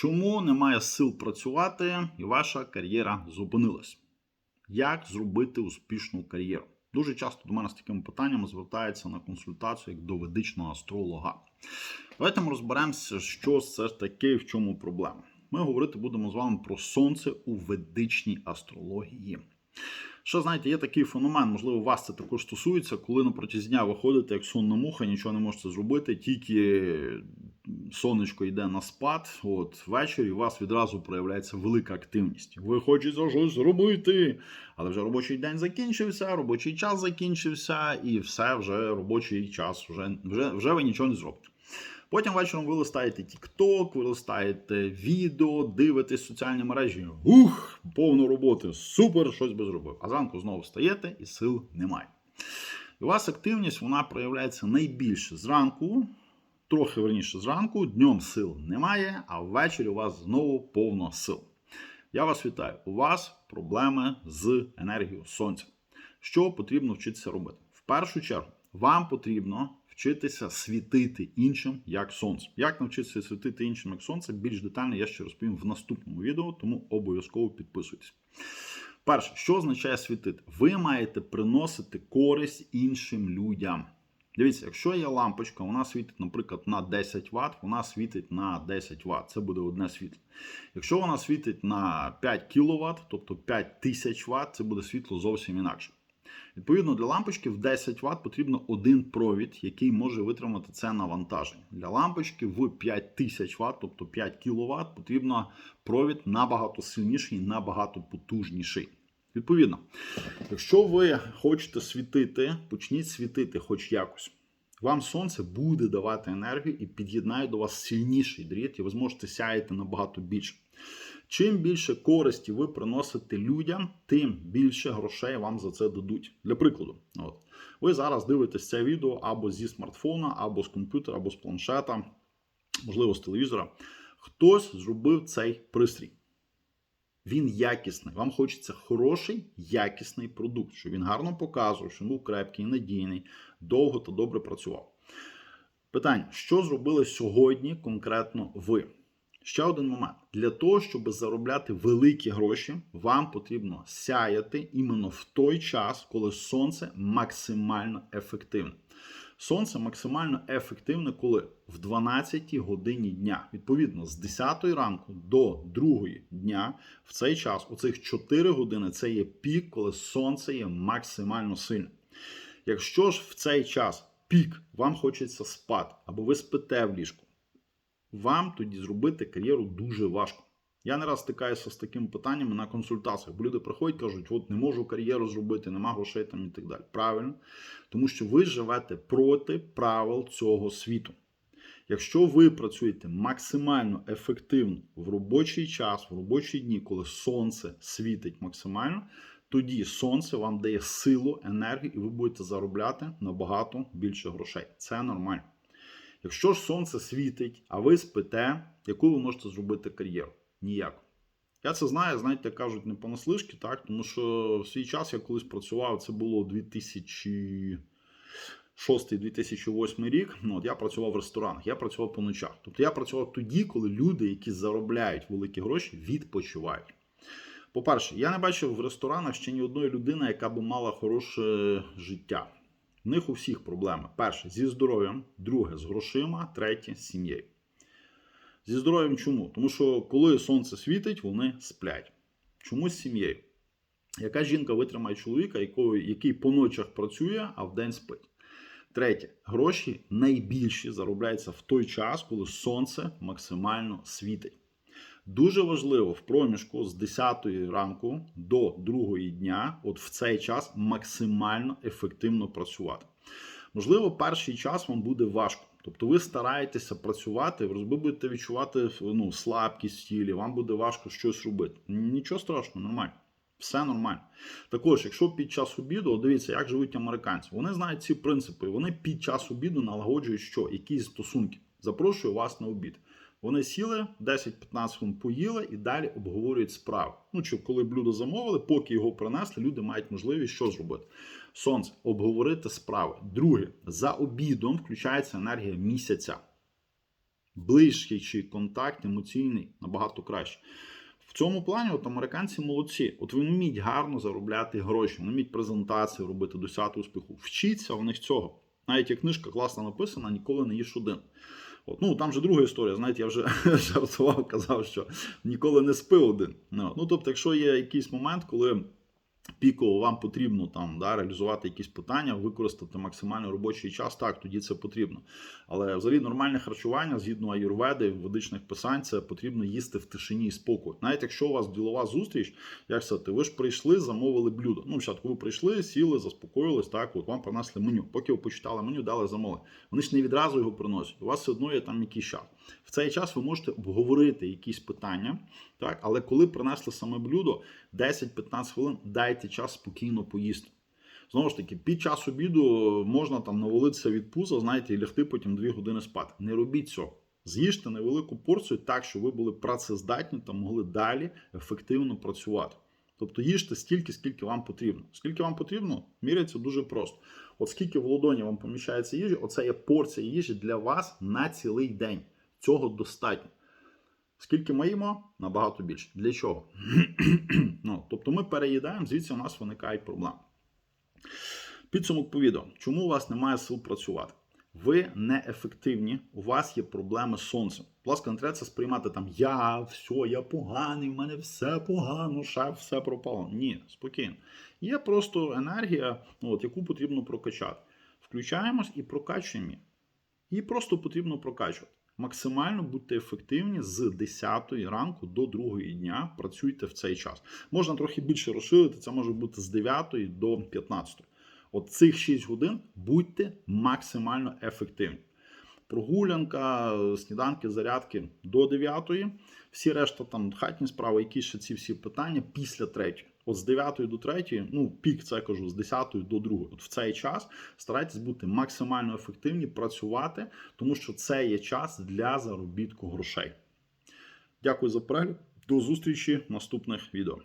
Чому немає сил працювати і ваша кар'єра зупинилась? Як зробити успішну кар'єру? Дуже часто до мене з такими питаннями звертаються на консультацію як до ведичного астролога. Давайте ми розберемося, що це таке і в чому проблема. Ми говорити будемо з вами про сонце у ведичній астрології. Що знаєте, є такий феномен, можливо, вас це також стосується, коли на протязі дня виходите як сонна муха, нічого не можете зробити, тільки сонечко йде на спад, от ввечері у вас відразу проявляється велика активність. Ви хочете щось зробити, але вже робочий день закінчився, робочий час закінчився, і все вже робочий час, вже, вже, вже ви нічого не зробите. Потім вечором ви листаєте TikTok, ви листаєте відео, дивитесь соціальні мережі. Ух, повно роботи, супер, щось би зробив. А зранку знову встаєте і сил немає. І у вас активність вона проявляється найбільше зранку, трохи верніше зранку, днем сил немає, а ввечері у вас знову повно сил. Я вас вітаю. У вас проблеми з енергією сонця. Що потрібно вчитися робити? В першу чергу, вам потрібно вчитися світити іншим як сонце. Як навчитися світити іншим як сонце, більш детально я ще розповім в наступному відео, тому обов'язково підписуйтесь. Перше, що означає світити? Ви маєте приносити користь іншим людям. Дивіться, якщо є лампочка, вона світить, наприклад, на 10 Вт, вона світить на 10 Вт. Це буде одне світло. Якщо вона світить на 5 кВт, тобто 5000 Вт, це буде світло зовсім інакше. Відповідно, для лампочки в 10 Вт потрібно один провід, який може витримати це навантаження. Для лампочки в 5000 Вт, тобто 5 кВт, потрібно провід набагато сильніший, набагато потужніший. Відповідно, якщо ви хочете світити, почніть світити хоч якось. Вам сонце буде давати енергію і під'єднає до вас сильніший дріт, і ви зможете сяяти набагато більше. Чим більше користі ви приносите людям, тим більше грошей вам за це дадуть. Для прикладу, от ви зараз дивитесь це відео або зі смартфона, або з комп'ютера, або з планшета, можливо, з телевізора. Хтось зробив цей пристрій. Він якісний. Вам хочеться хороший, якісний продукт, щоб він гарно показував, що він був крепкий, надійний, довго та добре працював. Питання: що зробили сьогодні конкретно ви? Ще один момент. Для того, щоб заробляти великі гроші, вам потрібно сяяти іменно в той час, коли сонце максимально ефективне. Сонце максимально ефективне, коли в 12 годині дня. Відповідно, з 10 ранку до 2 дня в цей час, у цих 4 години, це є пік, коли сонце є максимально сильне. Якщо ж в цей час пік вам хочеться спати, або ви спите в ліжку, вам тоді зробити кар'єру дуже важко. Я не раз стикаюся з такими питаннями на консультаціях, бо люди приходять кажуть, от не можу кар'єру зробити, нема грошей там і так далі. Правильно? Тому що ви живете проти правил цього світу. Якщо ви працюєте максимально ефективно в робочий час, в робочі дні, коли сонце світить максимально, тоді сонце вам дає силу, енергію, і ви будете заробляти набагато більше грошей. Це нормально. Якщо ж сонце світить, а ви спите, яку ви можете зробити кар'єру? Ніяку. Я це знаю, знаєте, кажуть, не понаслишки, так? Тому що в свій час я колись працював, це було 2006-2008 рік. Ну, от Я працював в ресторанах, я працював по ночах. Тобто я працював тоді, коли люди, які заробляють великі гроші, відпочивають. По-перше, я не бачив в ресторанах ще ні одної людини, яка би мала хороше життя. В них у всіх проблеми. Перше зі здоров'ям, друге з грошима, третє з сім'єю. Зі здоров'ям чому? Тому що коли сонце світить, вони сплять. Чому з сім'єю? Яка жінка витримає чоловіка, який по ночах працює, а вдень спить? Третє, гроші найбільші заробляються в той час, коли сонце максимально світить. Дуже важливо в проміжку з 10 ранку до 2 дня, от в цей час максимально ефективно працювати. Можливо, перший час вам буде важко. Тобто ви стараєтеся працювати, ви будете відчувати ну, слабкість в тілі, вам буде важко щось робити. Нічого страшного, нормально. Все нормально. Також, якщо під час обіду, дивіться, як живуть американці, вони знають ці принципи. Вони під час обіду налагоджують що? Якісь стосунки. Запрошую вас на обід. Вони сіли 10-15 хвилин поїли і далі обговорюють справи. Ну чи коли блюдо замовили, поки його принесли, люди мають можливість що зробити. Сонце обговорити справи. Друге, за обідом включається енергія місяця. ближчий контакт емоційний набагато краще. В цьому плані от американці молодці. От вони вміють гарно заробляти гроші, вони вміють презентації робити, досягти успіху. Вчіться у них цього. Навіть як книжка класно написана, ніколи не їж один. От, ну там же друга історія. Знаєте, я вже жартував, казав, що ніколи не спи один. Ну, ну тобто, якщо є якийсь момент, коли піково вам потрібно там да, реалізувати якісь питання, використати максимально робочий час, так тоді це потрібно. Але взагалі нормальне харчування згідно аюрведи, ведичних писань, це потрібно їсти в тишині і спокою. Навіть якщо у вас ділова зустріч, як сказати, ви ж прийшли, замовили блюдо. Ну, спочатку ви прийшли, сіли, заспокоїлись, так, от вам принесли меню. Поки ви почитали меню, дали замовлення. Вони ж не відразу його приносять. У вас все одно є там якийсь час. В цей час ви можете обговорити якісь питання, так, але коли принесли саме блюдо, 10-15 хвилин дайте час спокійно поїсти. Знову ж таки, під час обіду можна там навалитися від пуза, знаєте, і лягти потім 2 години спати. Не робіть цього. З'їжте невелику порцію так, щоб ви були працездатні та могли далі ефективно працювати. Тобто їжте стільки, скільки вам потрібно. Скільки вам потрібно, міряється дуже просто. От скільки в ладоні вам поміщається їжі, оце є порція їжі для вас на цілий день. Цього достатньо. Скільки ми їмо? Набагато більше. Для чого? ну, тобто ми переїдаємо, звідси у нас виникають проблеми. Підсумок по відео. Чому у вас немає сил працювати? Ви неефективні, у вас є проблеми з сонцем. Будь ласка, не треба це сприймати там я, все, я поганий, в мене все погано, шеф, все пропало. Ні, спокійно. Є просто енергія, ну, от, яку потрібно прокачати. Включаємось і прокачуємо. Її просто потрібно прокачувати. Максимально будьте ефективні з 10 ранку до 2 дня. Працюйте в цей час. Можна трохи більше розширити, це може бути з 9 до 15. От цих 6 годин будьте максимально ефективні. Прогулянка, сніданки, зарядки до 9. Всі решта там хатні справи, які ще ці всі питання після 3. От з 9 до 3, ну пік це кажу, з 10 до 2. От в цей час старайтесь бути максимально ефективні, працювати, тому що це є час для заробітку грошей. Дякую за перегляд. До зустрічі в наступних відео.